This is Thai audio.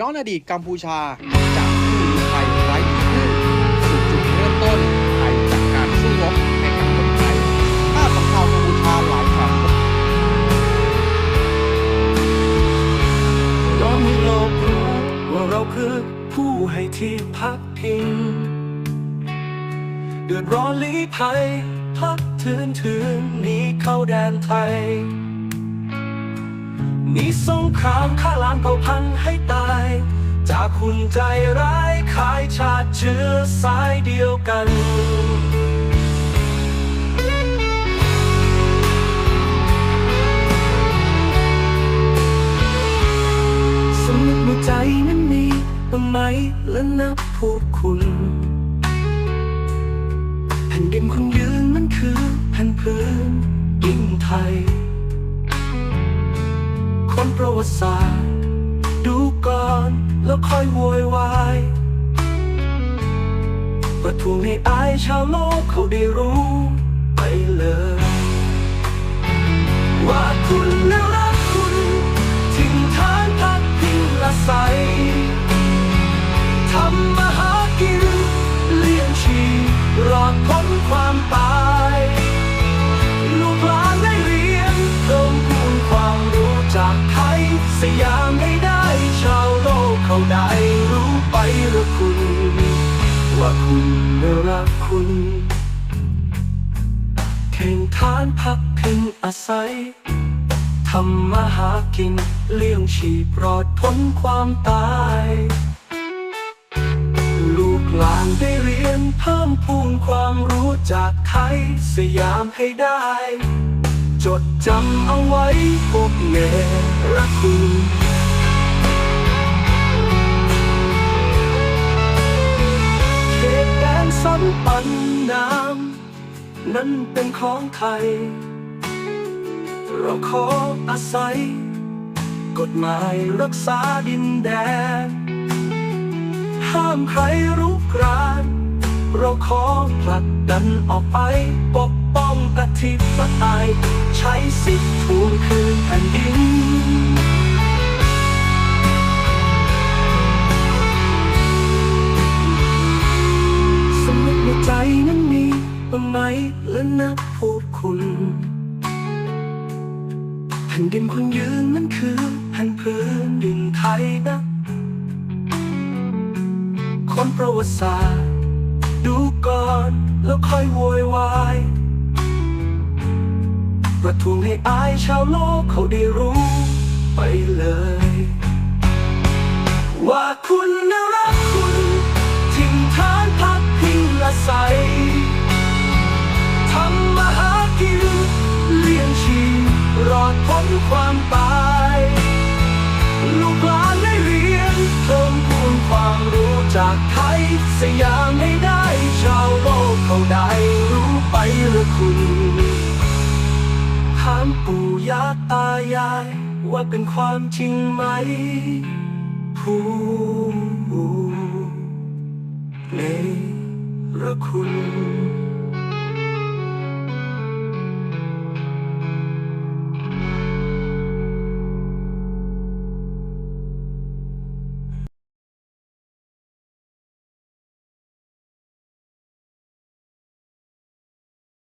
ย้อนอดีตกัมพูชา จากผู้ลี้ภัยไร้ที่พึ่งสู่จุดเริ่มต้นไทยจากการสู้รบให้กับคนไทยภาพของชาวกัมพูชาหลายครั้งยอมให้โลกรู้ว่าเราคือผู้ให้ที่พักพิง เดือดร้อนลี้ภัยพักถืนถืนหนีเข้าแดนไทยนีสงครามฆ่าล้างเผ่าพันธุ์ให้ตาย จากคุณใจร้ายขายชาติเชื้อสายเดียวกันสมนึกในใจนั้นมีบ้างไหมและนับพูดคุณแผ่นดินคุณยืนมันคือแผ่นพื้นดินไทย คนประวัติศาสตร์ แล้วค่อยโวยวายประท้วงให้อายชาวโลกเขาได้รู้ไปเลย ว่าคุณน่ารักคุณทิ้งฐานพักพิงอาศัยทำมาหากินเลี้ยงชีพรอดพ้นความตายลูกหลานได้เรียนเพิ่มพูนความรู้จากไทยสยามาได้รู้ไปหรือคุณ ว่าคุณน่ารักคุณแข่งฐานพักพิงอาศัยทำมาหากินเลี้ยงชีพรอดพ้นความตาย ลูกหลานได้เรียนเพิ่มพูนความรู้จากไทยสยามให้ได้ จดจำเอาไว้พวกเนรคุณ ปันน้ำ นั้นเป็นของไทย เราขออาศัย กฎหมายรักษาดินแดน ห้ามใครรุกราน เราขอผลักดันออกไป ปกป้องอธิปไตยใช้สิทธิทวงคืนแผ่นดิน ผ่นดินคุณยืนนั่นคือแผ่นพื้นดินไทยนะคนประวัติศาสตร์ ดูก่อนแล้วค่อยโวยวายประท้วงให้อายชาวโลกเขาได้รู้ไปเลย ว่าคุณน่า ตายาย ว่าเป็นความจริงไหม ผู้